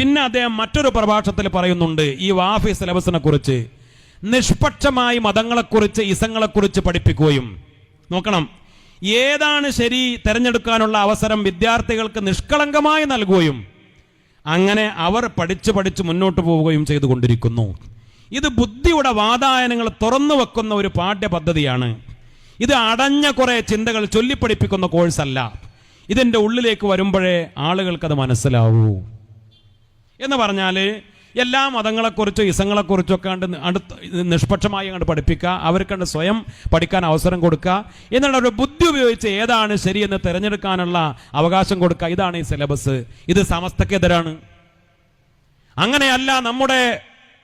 പിന്നെ അദ്ദേഹം മറ്റൊരു പ്രഭാഷണത്തിൽ പറയുന്നുണ്ട് ഈ വാഫി സിലബസിനെ കുറിച്ച് നിഷ്പക്ഷമായി മതങ്ങളെക്കുറിച്ച് ഇസങ്ങളെക്കുറിച്ച് പഠിപ്പിക്കുകയും. നോക്കണം. ഏതാണ് ശരി തിരഞ്ഞെടുക്കാനുള്ള അവസരം വിദ്യാർത്ഥികൾക്ക് നിഷ്കളങ്കമായി നൽകുകയും അങ്ങനെ അവർ പഠിച്ചു പഠിച്ച് മുന്നോട്ട് പോവുകയും ചെയ്തുകൊണ്ടിരിക്കുന്നു. ഇത് ബുദ്ധിയുടെ വാതായനങ്ങൾ തുറന്നു വെക്കുന്ന ഒരു പാഠ്യപദ്ധതിയാണ്. ഇത് അടഞ്ഞ കുറെ ചിന്തകൾ ചൊല്ലിപ്പഠിപ്പിക്കുന്ന കോഴ്സല്ല. ഇതിന്റെ ഉള്ളിലേക്ക് വരുമ്പോഴേ ആളുകൾക്കത് മനസ്സിലാവൂ. എന്ന് പറഞ്ഞാൽ എല്ലാ മതങ്ങളെക്കുറിച്ചും ഇസങ്ങളെക്കുറിച്ചും ഒക്കെ കണ്ട് അടുത്ത് നിഷ്പക്ഷമായി കണ്ട് പഠിപ്പിക്കുക അവർക്ക് കണ്ട് സ്വയം പഠിക്കാൻ അവസരം കൊടുക്കുക എന്നുള്ള ഒരു ബുദ്ധി ഉപയോഗിച്ച് ഏതാണ് ശരിയെന്ന് തിരഞ്ഞെടുക്കാനുള്ള അവകാശം കൊടുക്കുക. ഇതാണ് ഈ സിലബസ്. ഇത് സമസ്തക്കെതിരാണ്. അങ്ങനെയല്ല നമ്മുടെ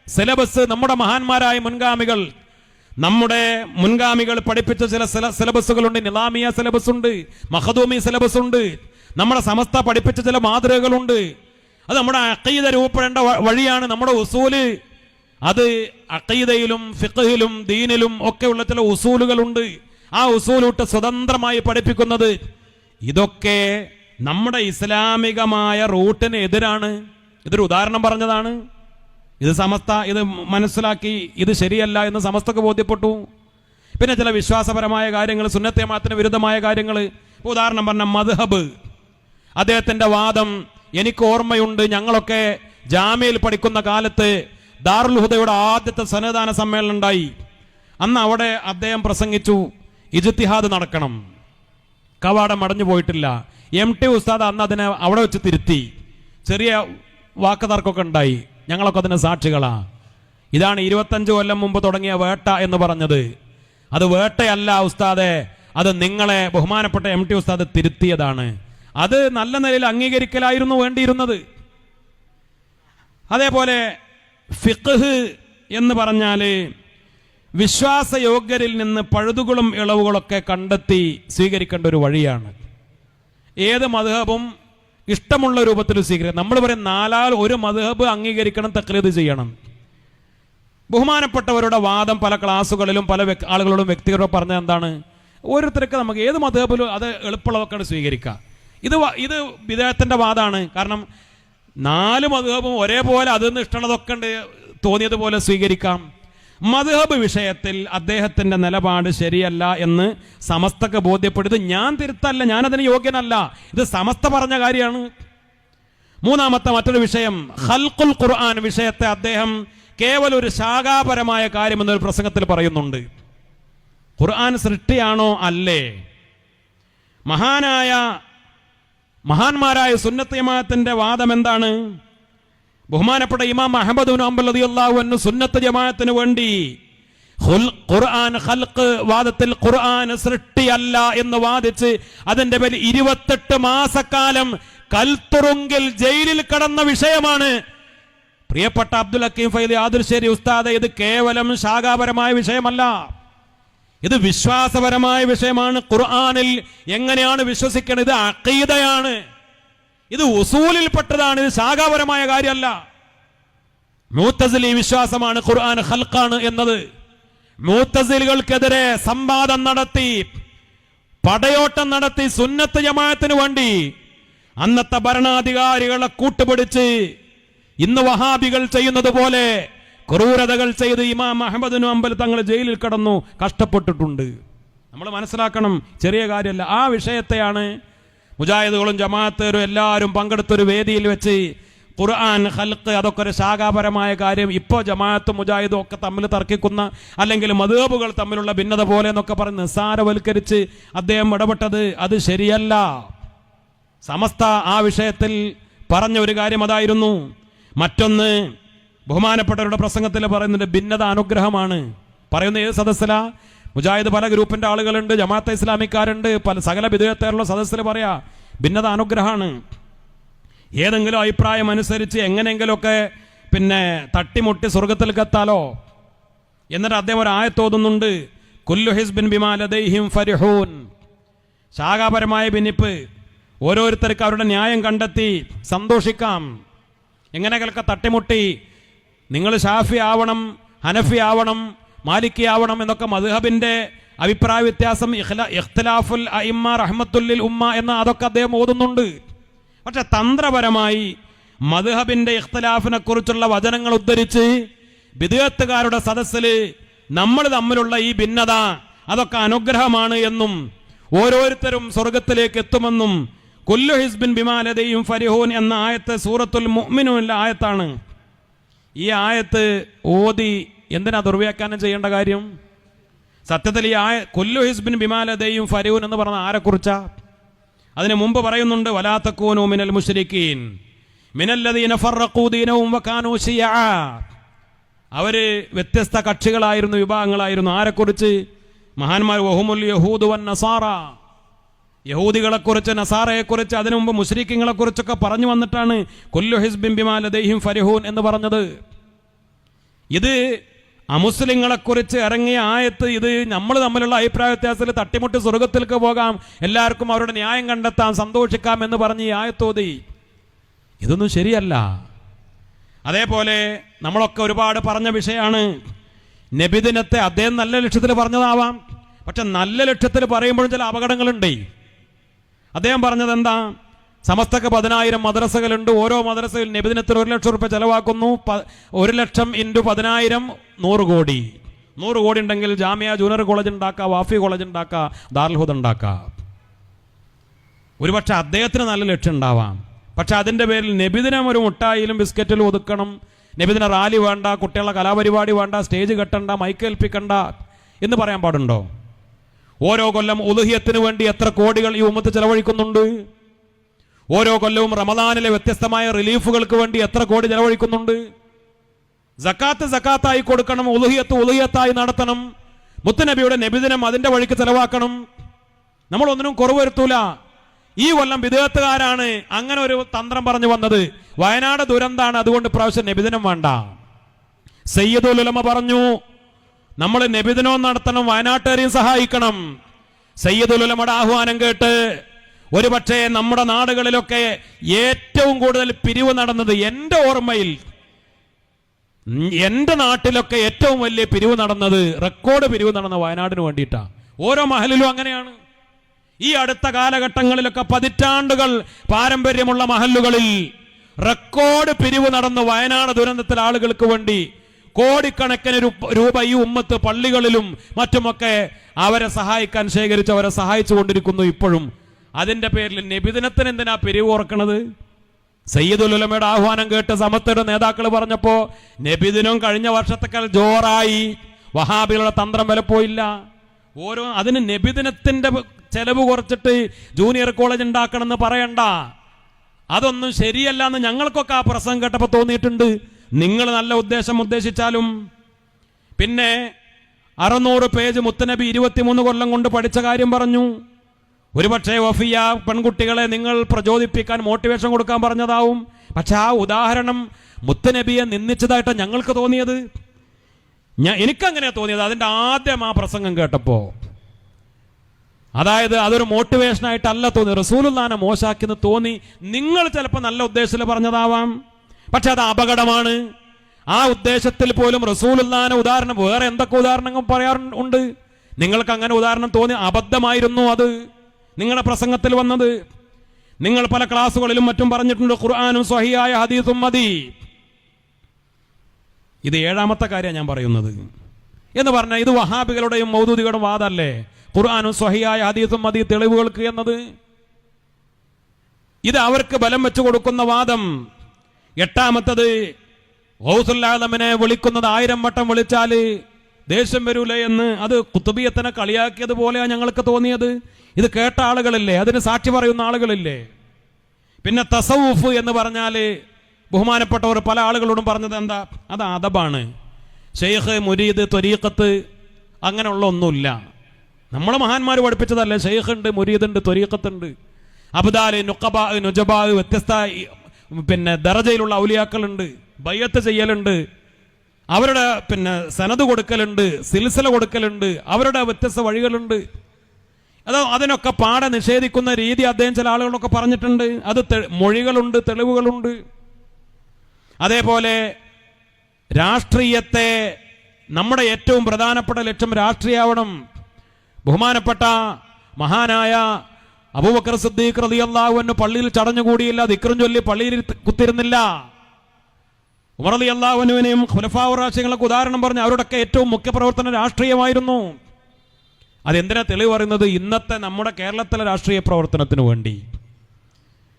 സിലബസ് നമ്മുടെ മഹാന്മാരായ മുൻഗാമികൾ നമ്മുടെ മുൻഗാമികൾ പഠിപ്പിച്ച ചില സില സിലബസുകളുണ്ട്. നിലാമിയ സിലബസ് ഉണ്ട് മഹദൂമി സിലബസ് ഉണ്ട് നമ്മുടെ സമസ്ത പഠിപ്പിച്ച ചില മാതൃകകളുണ്ട്. അത് നമ്മുടെ അക്കീത രൂപപ്പെടേണ്ട വഴിയാണ് നമ്മുടെ ഉസൂൽ. അത് അക്കീതയിലും ഫിഖഹിലും ദീനിലും ഒക്കെ ഉള്ള ചില ഉസൂലുകളുണ്ട്. ആ ഉസൂലൂട്ട് സ്വതന്ത്രമായി പഠിപ്പിക്കുന്നത് ഇതൊക്കെ നമ്മുടെ ഇസ്ലാമികമായ റൂട്ടിന് എതിരാണ്. ഇതൊരു ഉദാഹരണം പറഞ്ഞതാണ്. ഇത് സമസ്ത ഇത് മനസ്സിലാക്കി ഇത് ശരിയല്ല എന്ന് സമസ്തക്ക് ബോധ്യപ്പെട്ടു. പിന്നെ ചില വിശ്വാസപരമായ കാര്യങ്ങൾ സുന്നത്തെ മാത്രം വിരുദ്ധമായ കാര്യങ്ങൾ. ഉദാഹരണം പറഞ്ഞ മദ്ഹബ്. അദ്ദേഹത്തിന്റെ വാദം എനിക്ക് ഓർമ്മയുണ്ട് ഞങ്ങളൊക്കെ ജാമ്യയിൽ പഠിക്കുന്ന കാലത്ത് ദാറുൽ ഹുദയുടെ ആദ്യത്തെ സന്നദ്ധാന സമ്മേളനം ഉണ്ടായി. അന്ന് അവിടെ അദ്ദേഹം പ്രസംഗിച്ചു ഇജ്തിഹാദ് നടക്കണം. കവാടം അടഞ്ഞു പോയിട്ടില്ല. എം ടി ഉസ്താദ് അന്ന് അതിനെ അവിടെ വെച്ച് തിരുത്തി. ചെറിയ വാക്കുതർക്കമൊക്കെ ഉണ്ടായി. ഞങ്ങളൊക്കെ അതിന് സാക്ഷികളാ. ഇതാണ് ഇരുപത്തഞ്ച് കൊല്ലം മുമ്പ് തുടങ്ങിയ വേട്ട എന്ന് പറഞ്ഞത്. അത് വേട്ടയല്ല ഉസ്താദെ അത് നിങ്ങളെ ബഹുമാനപ്പെട്ട എം ടി ഉസ്താദ് തിരുത്തിയതാണ്. അത് നല്ല നിലയിൽ അംഗീകരിക്കലായിരുന്നു വേണ്ടിയിരുന്നത്. അതേപോലെ ഫിഖ് എന്ന് പറഞ്ഞാൽ വിശ്വാസയോഗ്യരിൽ നിന്ന് പഴുതുകളും ഇളവുകളൊക്കെ കണ്ടെത്തി സ്വീകരിക്കേണ്ട ഒരു വഴിയാണ്. ഏത് മധുഹബും ഇഷ്ടമുള്ള രൂപത്തിൽ സ്വീകരിക്കണം നമ്മൾ പറയും നാലാൽ ഒരു മധുഹബ് അംഗീകരിക്കണം തക്ലീത് ചെയ്യണം. ബഹുമാനപ്പെട്ടവരുടെ വാദം പല ക്ലാസ്സുകളിലും പല ആളുകളോടും വ്യക്തികളോടും പറഞ്ഞ എന്താണ്? ഓരോരുത്തർക്ക് നമുക്ക് ഏത് മധുഹബിലും അത് എളുപ്പമുള്ളതൊക്കെയാണ് സ്വീകരിക്കാം ഇത് ഇത് വിദേഹത്തിന്റെ വാദമാണ് കാരണം നാല് മധുഹബും ഒരേപോലെ അതിൽ നിന്ന് ഇഷ്ടമുള്ളതൊക്കെ ഉണ്ട്. തോന്നിയതുപോലെ സ്വീകരിക്കാം. മധുഹബ് വിഷയത്തിൽ അദ്ദേഹത്തിന്റെ നിലപാട് ശരിയല്ല എന്ന് സമസ്തക്ക് ബോധ്യപ്പെടുത്തി ഞാൻ തിരുത്തല്ല ഞാൻ അതിന് യോഗ്യനല്ല. ഇത് സമസ്ത പറഞ്ഞ കാര്യമാണ്. മൂന്നാമത്തെ മറ്റൊരു വിഷയം ഹൽക്കുൽ ഖുർആൻ വിഷയത്തെ അദ്ദേഹം കേവലം ഒരു ശാഖാപരമായ കാര്യം എന്നൊരു പ്രസംഗത്തിൽ പറയുന്നുണ്ട്. ഖുർആൻ സൃഷ്ടിയാണോ അല്ലേ? മഹാനായ മഹാന്മാരായ സുന്നത്ത് വാദം എന്താണ്? ബഹുമാനപ്പെട്ട ഇമാം അഹമ്മദ് അമ്പൽ അള്ളാഹു സുന്നത്ത് ജമാഅത്തിന് വേണ്ടി ഖുർആൻ വാദത്തിൽ ഖുർആൻ സൃഷ്ടിയല്ല എന്ന് വാദിച്ച് അതിന്റെ പേരിൽ ഇരുപത്തെട്ട് മാസക്കാലം കൽത്തുറുങ്കിൽ ജയിലിൽ കടന്ന വിഷയമാണ്. പ്രിയപ്പെട്ട അബ്ദുൽ ഹക്കീം ഫൈദ് ആദിർശേരി ഉസ്താദ് ഇത് കേവലം ശാഖാപരമായ വിഷയമല്ല. ഇത് വിശ്വാസപരമായ വിഷയമാണ്. ഖുർആാനിൽ എങ്ങനെയാണ് വിശ്വസിക്കുന്നത് ഇത് അക്കീതയാണ് ഇത് ഉസൂലിൽപ്പെട്ടതാണ്. ഇത് ശാഖാപരമായ കാര്യമല്ല. മൂത്തസിലി വിശ്വാസമാണ്. ഖുർആൻ ഹൽക്കാണ് എന്നത്. മൂത്തസിലുകൾക്കെതിരെ സംവാദം നടത്തി പടയോട്ടം നടത്തി സുന്നത്ത് ജമാത്തിനു വേണ്ടി അന്നത്തെ ഭരണാധികാരികളെ കൂട്ടുപിടിച്ച് ഇന്ന് വഹാബികൾ ചെയ്യുന്നത് പോലെ ക്രൂരതകൾ ചെയ്ത് ഇമാം അഹമ്മദിനും അമ്പൽ തങ്ങൾ ജയിലിൽ കടന്നു കഷ്ടപ്പെട്ടിട്ടുണ്ട്. നമ്മൾ മനസ്സിലാക്കണം ചെറിയ കാര്യമല്ല. ആ വിഷയത്തെയാണ് മുജാഹിദുകളും ജമാഅത്തുകാരും എല്ലാവരും പങ്കെടുത്തൊരു വേദിയിൽ വെച്ച് ഖുർആൻ ഹൽക്ക് അതൊക്കെ ഒരു ശാഖാപരമായ കാര്യം. ഇപ്പോൾ ജമാഅത്തും മുജാഹിദും ഒക്കെ തമ്മിൽ തർക്കിക്കുന്ന അല്ലെങ്കിൽ മതേബുകൾ തമ്മിലുള്ള ഭിന്നത പോലെ എന്നൊക്കെ പറഞ്ഞ് നിസ്സാരവൽക്കരിച്ച് അദ്ദേഹം ഇടപെട്ടത് അത് ശരിയല്ല. സമസ്ത ആ വിഷയത്തിൽ പറഞ്ഞ ഒരു കാര്യം അതായിരുന്നു. മറ്റൊന്ന് ബഹുമാനപ്പെട്ടവരുടെ പ്രസംഗത്തിൽ പറയുന്നുണ്ട് ഭിന്നത അനുഗ്രഹമാണ്. പറയുന്ന ഏത് സദസ്സില? മുജാഹിദ് പല ഗ്രൂപ്പിന്റെ ആളുകളുണ്ട് ജമാഅത്തെ ഇസ്ലാമിക്കാരുണ്ട് പല സകല വിധേയത്തേറുള്ള സദസ്സിൽ പറയാ ഭിന്നത അനുഗ്രഹമാണ്. ഏതെങ്കിലും അഭിപ്രായം അനുസരിച്ച് എങ്ങനെയെങ്കിലുമൊക്കെ പിന്നെ തട്ടിമുട്ടി സ്വർഗത്തിൽ കത്താലോ? എന്നിട്ട് അദ്ദേഹം ഒരു ആയത്തോതുന്നുണ്ട് കുല്ലു ഹിസ്ബിൻ ബിമാലദൈഹിം ഫരിഹൂൻ. ശാഖാപരമായ ഭിന്നിപ്പ്. ഓരോരുത്തർക്ക് അവരുടെ ന്യായം കണ്ടെത്തി സന്തോഷിക്കാം. എങ്ങനെയൊക്കെ തട്ടിമുട്ടി നിങ്ങൾ ഷാഫി ആവണം ഹനഫി ആവണം മാലിക്കി ആവണം എന്നൊക്കെ മദ്ഹബിന്റെ അഭിപ്രായ വ്യത്യാസം ഇഖ്തലാഫുൽ അയിമ്മ റഹ്മത്തുല്ലിൽ ഉമ്മ എന്ന് അതൊക്കെ അദ്ദേഹം ഓതുന്നുണ്ട്. പക്ഷെ തന്ത്രപരമായി മദ്ഹബിന്റെ ഇഖ്തലാഫിനെ കുറിച്ചുള്ള വചനങ്ങൾ ഉദ്ധരിച്ച് വിദേഹത്തുകാരുടെ സദസ്സിൽ നമ്മൾ തമ്മിലുള്ള ഈ ഭിന്നത അതൊക്കെ അനുഗ്രഹമാണ് എന്നും ഓരോരുത്തരും സ്വർഗത്തിലേക്ക് എത്തുമെന്നും കൊല്ലു ഹിസ്ബിൻ ബിമാലതയും ഫരിഹൂൻ എന്ന ആയത്തെ സൂറത്തുൽ മുഅ്മിനൂനിലെ ആയത്താണ്. ഈ ആയത്ത് ഓതി എന്തിനാ ദുർവ്യാഖ്യാനം ചെയ്യേണ്ട കാര്യം? സത്യത്തിൽ ഈ ആയ കൊല്ലു ഹിസ്ബിൻ ബിമാലതയും ഫരൂൻ എന്ന് പറഞ്ഞ ആരെക്കുറിച്ചാ? അതിന് മുമ്പ് പറയുന്നുണ്ട് വലാത്തക്കൂനു മിനൽ ഫറഖൂ ദീനഹും വകാനൂ ശിയആ അവർ വ്യത്യസ്ത കക്ഷികളായിരുന്നു വിഭാഗങ്ങളായിരുന്നു. ആരെക്കുറിച്ച്? മഹാന്മാർ വഹുമുൽ യഹൂദ് വൻ നസാറ. യഹൂദികളെക്കുറിച്ച് നസാറയെക്കുറിച്ച് അതിനു മുമ്പ് മുസ്ലിഖിങ്ങളെ കുറിച്ചൊക്കെ പറഞ്ഞു വന്നിട്ടാണ് കൊല്ലു ഹിസ്ബിൻ ബിമാലദേഹിം ഫരിഹൂൻ എന്ന് പറഞ്ഞത്. ഇത് അമുസ്ലിങ്ങളെക്കുറിച്ച് ഇറങ്ങിയ ആയത്ത് ഇത് നമ്മൾ തമ്മിലുള്ള അഭിപ്രായ വ്യത്യാസത്തിൽ തട്ടിമുട്ടി സ്വർഗത്തിലേക്ക് പോകാം എല്ലാവർക്കും അവരുടെ ന്യായം കണ്ടെത്താം സന്തോഷിക്കാം എന്ന് പറഞ്ഞ് ഈ ആയത്തോതി. ഇതൊന്നും ശരിയല്ല. അതേപോലെ നമ്മളൊക്കെ ഒരുപാട് പറഞ്ഞ വിഷയമാണ് നബിദിനത്തെ അദ്ദേഹം നല്ല ലക്ഷ്യത്തിൽ പറഞ്ഞതാവാം. പക്ഷെ നല്ല ലക്ഷ്യത്തിൽ പറയുമ്പോഴും ചില അപകടങ്ങളുണ്ട്. അദ്ദേഹം പറഞ്ഞത് എന്താ? സമസ്തക്ക് പതിനായിരം മദ്രസകളുണ്ട് ഓരോ മദ്രസയിൽ നിബിദിനത്തിൽ ഒരു ലക്ഷം റുപ്യ ചെലവാക്കുന്നു ഒരു ലക്ഷം ഇന്റു പതിനായിരം നൂറ് കോടി. നൂറ് കോടി ഉണ്ടെങ്കിൽ ജാമ്യ ജൂനിയർ കോളേജ് ഉണ്ടാക്കാം വാഫി കോളേജ് ഉണ്ടാക്കാം ദാർൽഹുദ് ഉണ്ടാക്കാം. ഒരുപക്ഷെ അദ്ദേഹത്തിന് നല്ല ലക്ഷ്യം ഉണ്ടാവാം. പക്ഷെ അതിന്റെ പേരിൽ നബിദിനം ഒരു മുട്ടായിലും ബിസ്ക്കറ്റിലും ഒതുക്കണം. നബിദിന റാലി വേണ്ട കുട്ടികളുടെ കലാപരിപാടി വേണ്ട സ്റ്റേജ് കെട്ടണ്ട മൈക്കേൽപ്പിക്കണ്ട എന്ന് പറയാൻ പാടുണ്ടോ? ഓരോ കൊല്ലം ഉലുഹിയത്തിന് വേണ്ടി എത്ര കോടികൾ ഈ ഉമ്മത്ത് ചെലവഴിക്കുന്നുണ്ട്? ഓരോ കൊല്ലവും റമദാനിലെ വ്യത്യസ്തമായ റിലീഫുകൾക്ക് വേണ്ടി എത്ര കോടി ചെലവഴിക്കുന്നുണ്ട്? സക്കാത്ത് സക്കാത്തായി കൊടുക്കണം ഉലുഹിയത്ത് ഉലുഹിയത്തായി നടത്തണം മുത്തുനബിയുടെ നബിദിനം അതിന്റെ വഴിക്ക് ചെലവാക്കണം. നമ്മൾ ഒന്നിനും കുറവ് വരുത്തൂല. ഈ കൊല്ലം വിദേഹത്തുകാരാണ്. അങ്ങനെ ഒരു തന്ത്രം പറഞ്ഞു വന്നത്. വയനാട് ദുരന്താണ്. അതുകൊണ്ട് പ്രാവശ്യം നബിദിനം വേണ്ട. സയ്യദ് ഉലമ പറഞ്ഞു നമ്മൾ നബിദിനവും നടത്തണം വയനാട്ടുകാരെയും സഹായിക്കണം. സയ്യദുലമയുടെ ആഹ്വാനം കേട്ട് ഒരുപക്ഷെ നമ്മുടെ നാടുകളിലൊക്കെ ഏറ്റവും കൂടുതൽ പിരിവ് നടന്നത് എന്റെ ഓർമ്മയിൽ എന്റെ നാട്ടിലൊക്കെ ഏറ്റവും വലിയ പിരിവ് നടന്നത് റെക്കോർഡ് പിരിവ് നടന്ന വയനാടിന് വേണ്ടിയിട്ടാണ് ഓരോ മഹലിലും അങ്ങനെയാണ്. ഈ അടുത്ത കാലഘട്ടങ്ങളിലൊക്കെ പതിറ്റാണ്ടുകൾ പാരമ്പര്യമുള്ള മഹലുകളിൽ റെക്കോർഡ് പിരിവ് നടന്നു വയനാട് ദുരന്തത്തിൽ ആളുകൾക്ക് വേണ്ടി കോടിക്കണക്കിന് രൂപ ഈ ഉമ്മത്ത് പള്ളികളിലും മറ്റുമൊക്കെ അവരെ സഹായിക്കാൻ ശേഖരിച്ച് അവരെ സഹായിച്ചു കൊണ്ടിരിക്കുന്നു ഇപ്പോഴും. അതിന്റെ പേരിൽ നബിദിനത്തിന് എന്തിനാ പിരിവ് ഓർക്കണത്? സയ്യിദുൽ ഉലമയുടെ ആഹ്വാനം കേട്ട് സമത്തയുടെ നേതാക്കൾ പറഞ്ഞപ്പോ നബിദിനം കഴിഞ്ഞ വർഷത്തേക്കാൾ ജോറായി. വഹാബികളുടെ തന്ത്രം വിലപ്പോയില്ല ഓരോ അതിന് നബിദിനത്തിന്റെ ചെലവ് കുറച്ചിട്ട് ജൂനിയർ കോളേജ് ഉണ്ടാക്കണമെന്ന് പറയണ്ട. അതൊന്നും ശരിയല്ല എന്ന് ഞങ്ങൾക്കൊക്കെ ആ പ്രസംഗം കേട്ടപ്പോൾ തോന്നിയിട്ടുണ്ട്. നിങ്ങൾ നല്ല ഉദ്ദേശം ഉദ്ദേശിച്ചാലും. പിന്നെ അറുന്നൂറ് പേജ് മുത്തനബി ഇരുപത്തിമൂന്ന് കൊല്ലം കൊണ്ട് പഠിച്ച കാര്യം പറഞ്ഞു. ഒരുപക്ഷെ വഫിയ പെൺകുട്ടികളെ നിങ്ങൾ പ്രചോദിപ്പിക്കാൻ മോട്ടിവേഷൻ കൊടുക്കാൻ പറഞ്ഞതാവും. പക്ഷെ ആ ഉദാഹരണം മുത്തനബിയെ നിന്ദിച്ചതായിട്ടാണ് ഞങ്ങൾക്ക് തോന്നിയത്. ഞാൻ എനിക്കങ്ങനെ തോന്നിയത്. അതിന്റെ ആദ്യം ആ പ്രസംഗം കേട്ടപ്പോൾ അതായത് അതൊരു മോട്ടിവേഷനായിട്ടല്ല തോന്നി. റസൂലുല്ലാനെ മോശാക്കിയെന്ന് തോന്നി. നിങ്ങൾ ചിലപ്പോൾ നല്ല ഉദ്ദേശത്തിൽ പറഞ്ഞതാവാം. പക്ഷെ അത് അപകടമാണ്. ആ ഉദ്ദേശത്തിൽ പോലും റസൂലുല്ലാന ഉദാഹരണം വേറെ എന്തൊക്കെ ഉദാഹരണങ്ങൾ പറയാറുണ്ട് നിങ്ങൾക്ക് അങ്ങനെ ഉദാഹരണം തോന്നി അബദ്ധമായിരുന്നു അത്. നിങ്ങളുടെ പ്രസംഗത്തിൽ വന്നത്. നിങ്ങൾ പല ക്ലാസ്സുകളിലും മറ്റും പറഞ്ഞിട്ടുണ്ട് ഖുർആാനും സ്വഹിയായ ഹദീസും മതി. ഇത് ഏഴാമത്തെ കാര്യമാണ് ഞാൻ പറയുന്നത്. എന്ന് പറഞ്ഞാൽ ഇത് വഹാബികളുടെയും മൗദൂദികളുടെ വാദമല്ലേ ഖുർആാനും സ്വഹിയായ ഹദീസും മതി തെളിവുകൾക്ക് എന്നത്. ഇത് അവർക്ക് ബലം വെച്ചു കൊടുക്കുന്ന വാദം. എട്ടാമത്തത് ഗൗസുല്ലാദമിനെ വിളിക്കുന്നത് ആയിരം വട്ടം വിളിച്ചാൽ ദേഷ്യം വരൂലേ എന്ന്. അത് കുത്തുബിയത്തിനെ കളിയാക്കിയതുപോലെയാണ് ഞങ്ങൾക്ക് തോന്നിയത്. ഇത് കേട്ട ആളുകളില്ലേ? അതിന് സാക്ഷി പറയുന്ന ആളുകളില്ലേ? പിന്നെ തസവുഫ് എന്ന് പറഞ്ഞാൽ ബഹുമാനപ്പെട്ടവർ പല ആളുകളോടും പറഞ്ഞത് എന്താ? അത് അദബാണ്. ഷെയ്ഖ് മുരീദ് ത്വരീഖത്ത് അങ്ങനെയുള്ള ഒന്നുമില്ല. നമ്മളെ മഹാന്മാർ പഠിപ്പിച്ചതല്ലേ? ഷെയ്ഖ് ഉണ്ട് മുരീദ് ഉണ്ട് ത്വരീഖത്ത് ഉണ്ട് അബ്ദാൽ നുജബാ വ്യത്യസ്ത പിന്നെ ദറജയിലുള്ള ഔലിയാക്കളുണ്ട് ബയ്യത്ത് ചെയ്യലുണ്ട് അവരുടെ പിന്നെ സനത് കൊടുക്കലുണ്ട് സിൽസില കൊടുക്കലുണ്ട് അവരുടെ വ്യത്യസ്ത വഴികളുണ്ട്. അത് അതിനൊക്കെ പാടെ നിഷേധിക്കുന്ന രീതി അദ്ദേഹം ചില ആളുകളൊക്കെ പറഞ്ഞിട്ടുണ്ട്. അത് മൊഴികളുണ്ട് തെളിവുകളുണ്ട്. അതേപോലെ രാഷ്ട്രീയത്തെ നമ്മുടെ ഏറ്റവും പ്രധാനപ്പെട്ട ലക്ഷ്യം രാഷ്ട്രീയമാവണം ബഹുമാനപ്പെട്ട മഹാനായ അബൂബക്കർ സിദ്ദീഖ് റളിയല്ലാഹു പള്ളിയിൽ ചടഞ്ഞുകൂടിയില്ല ദിക്റും ചൊല്ലി പള്ളിയിൽ കുത്തിരുന്നില്ല. ഉമർ അലി അള്ളാഹുവിനെയും ഖുലഫാവറാശികളൊക്കെ ഉദാഹരണം പറഞ്ഞ് അവരുടെയൊക്കെ ഏറ്റവും മുഖ്യ പ്രവർത്തനം രാഷ്ട്രീയമായിരുന്നു. അതെന്തിനാ തെളിവ് പറയുന്നത്? ഇന്നത്തെ നമ്മുടെ കേരളത്തിലെ രാഷ്ട്രീയ പ്രവർത്തനത്തിന് വേണ്ടി.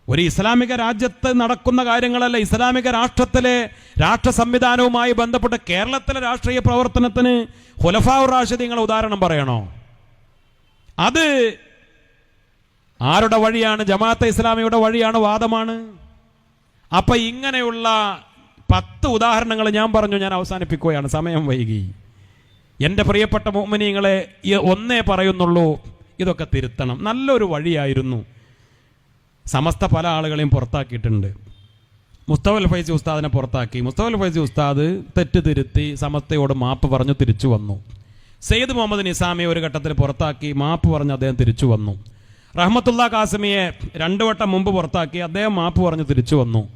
ഒരു ഇസ്ലാമിക രാജ്യത്ത് നടക്കുന്ന കാര്യങ്ങളല്ല ഇസ്ലാമിക രാഷ്ട്രത്തിലെ രാഷ്ട്ര സംവിധാനവുമായി ബന്ധപ്പെട്ട് കേരളത്തിലെ രാഷ്ട്രീയ പ്രവർത്തനത്തിന് ഹുലഫാവുർ നിങ്ങൾ ഉദാഹരണം പറയണോ? അത് ആരുടെ വഴിയാണ്? ജമാഅത്തെ ഇസ്ലാമിയുടെ വഴിയാണ് വാദമാണ്. അപ്പൊ ഇങ്ങനെയുള്ള പത്ത് ഉദാഹരണങ്ങൾ ഞാൻ പറഞ്ഞു ഞാൻ അവസാനിപ്പിക്കുകയാണ്. സമയം വൈകി. എന്റെ പ്രിയപ്പെട്ട മോമിനിങ്ങളെ ഒന്നേ പറയുന്നുള്ളൂ ഇതൊക്കെ തിരുത്തണം. നല്ലൊരു വഴിയായിരുന്നു. സമസ്ത പല ആളുകളെയും പുറത്താക്കിയിട്ടുണ്ട്. മുസ്തഫൽ ഫൈസി ഉസ്താദിനെ പുറത്താക്കി. മുസ്തഫൽ ഫൈസി ഉസ്താദ് തെറ്റ് തിരുത്തി സമസ്തയോട് മാപ്പ് പറഞ്ഞു തിരിച്ചു വന്നു. സെയ്ദ് മുഹമ്മദ് നിസാമിയെ ഒരു ഘട്ടത്തിൽ പുറത്താക്കി മാപ്പ് പറഞ്ഞ് അദ്ദേഹം തിരിച്ചു വന്നു. റഹ്മത്തുള്ള കാസിമിയെ രണ്ടു വട്ടം മുമ്പ് പുറത്താക്കി അദ്ദേഹം മാപ്പ് പറഞ്ഞ് തിരിച്ചു വന്നു.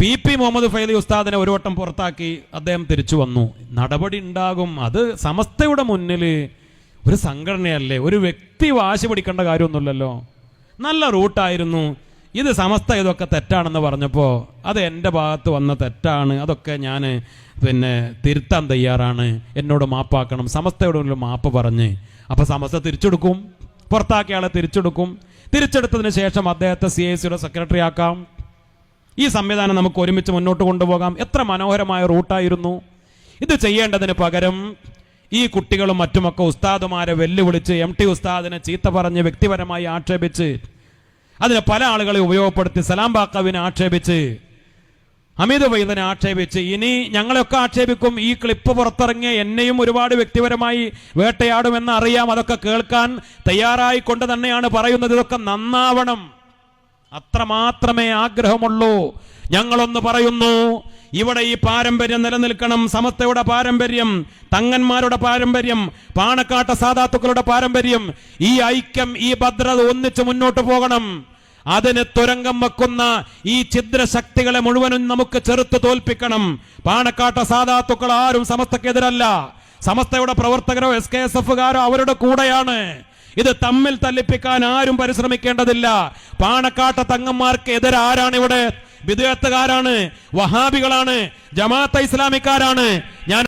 പി പി മുഹമ്മദ് ഫൈലി ഉസ്താദിനെ ഒരു വട്ടം പുറത്താക്കി അദ്ദേഹം തിരിച്ചു വന്നു. നടപടി ഉണ്ടാകും. അത് സമസ്തയുടെ മുന്നിൽ ഒരു സംഘടനയല്ലേ? ഒരു വ്യക്തി വാശി പിടിക്കേണ്ട കാര്യമൊന്നുമില്ലല്ലോ. നല്ല റൂട്ടായിരുന്നു. ഇത് സമസ്ത ഇതൊക്കെ തെറ്റാണെന്ന് പറഞ്ഞപ്പോൾ അത് എന്റെ ഭാഗത്ത് വന്ന തെറ്റാണ്. അതൊക്കെ ഞാൻ പിന്നെ തിരുത്താൻ തയ്യാറാണ്. എന്നോട് മാപ്പാക്കണം. സമസ്തയോട് മാപ്പ് പറഞ്ഞ്. അപ്പോൾ സമസ്ത തിരിച്ചെടുക്കും. പുറത്താക്കിയ ആളെ തിരിച്ചെടുക്കും. തിരിച്ചെടുത്തതിന് ശേഷം അദ്ദേഹത്തെ സി ഐ സിയുടെ സെക്രട്ടറി ആക്കാം. ഈ സംവിധാനം നമുക്ക് ഒരുമിച്ച് മുന്നോട്ട് കൊണ്ടുപോകാം. എത്ര മനോഹരമായ റൂട്ടായിരുന്നു. ഇത് ചെയ്യേണ്ടതിന് പകരം ഈ കുട്ടികളും മറ്റുമൊക്കെ ഉസ്താദുമാരെ വെല്ലുവിളിച്ച് എം ടി ഉസ്താദിനെ ചീത്ത പറഞ്ഞ് വ്യക്തിപരമായി ആക്ഷേപിച്ച് അതിനെ പല ആളുകളെ ഉപയോഗപ്പെടുത്തി സലാം ബാക്കാവിനെ ആക്ഷേപിച്ച് ഹമീദ് വൈദനെ ആക്ഷേപിച്ച് ഇനി ഞങ്ങളെയൊക്കെ ആക്ഷേപിക്കും. ഈ ക്ലിപ്പ് പുറത്തിറങ്ങിയ എന്നെയും ഒരുപാട് വ്യക്തിപരമായി വേട്ടയാടുമെന്ന് അറിയാം. അതൊക്കെ കേൾക്കാൻ തയ്യാറായി കൊണ്ട് തന്നെയാണ് പറയുന്നത്. ഇതൊക്കെ നന്നാവണം. അത്രമാത്രമേ ആഗ്രഹമുള്ളൂ. ഞങ്ങളൊന്ന് പറയുന്നു ഇവിടെ ഈ പാരമ്പര്യം നിലനിൽക്കണം. സമസ്തയുടെ പാരമ്പര്യം തങ്ങന്മാരുടെ പാരമ്പര്യം പാണക്കാട്ട സാധാത്തുക്കളുടെ പാരമ്പര്യം ഈ ഐക്യം ഈ ഭദ്രത ഒന്നിച്ച് മുന്നോട്ട് പോകണം. അതിന് തുരങ്കം വെക്കുന്ന ഈ ഛിദ്രശക്തികളെ മുഴുവനും നമുക്ക് ചെറുത്ത് തോൽപ്പിക്കണം. പാണക്കാട്ട സാധാത്തുക്കൾ ആരും സമസ്തക്കെതിരല്ല. സമസ്തയുടെ പ്രവർത്തകരോ എസ് കെ എസ് എഫുകാരോ അവരുടെ കൂടെയാണ്. ഇത് തമ്മിൽ തല്ലിപ്പിക്കാൻ ആരും പരിശ്രമിക്കേണ്ടതില്ല. പാണക്കാട്ട തങ്ങന്മാർക്ക് എതിരാരാണ് ഇവിടെ. വിദേഹത്തുകാരാണ് വഹാബികളാണ്. ജമാഅത്ത് ഇസ്ലാമിക്കാരാണ്. ഞാൻ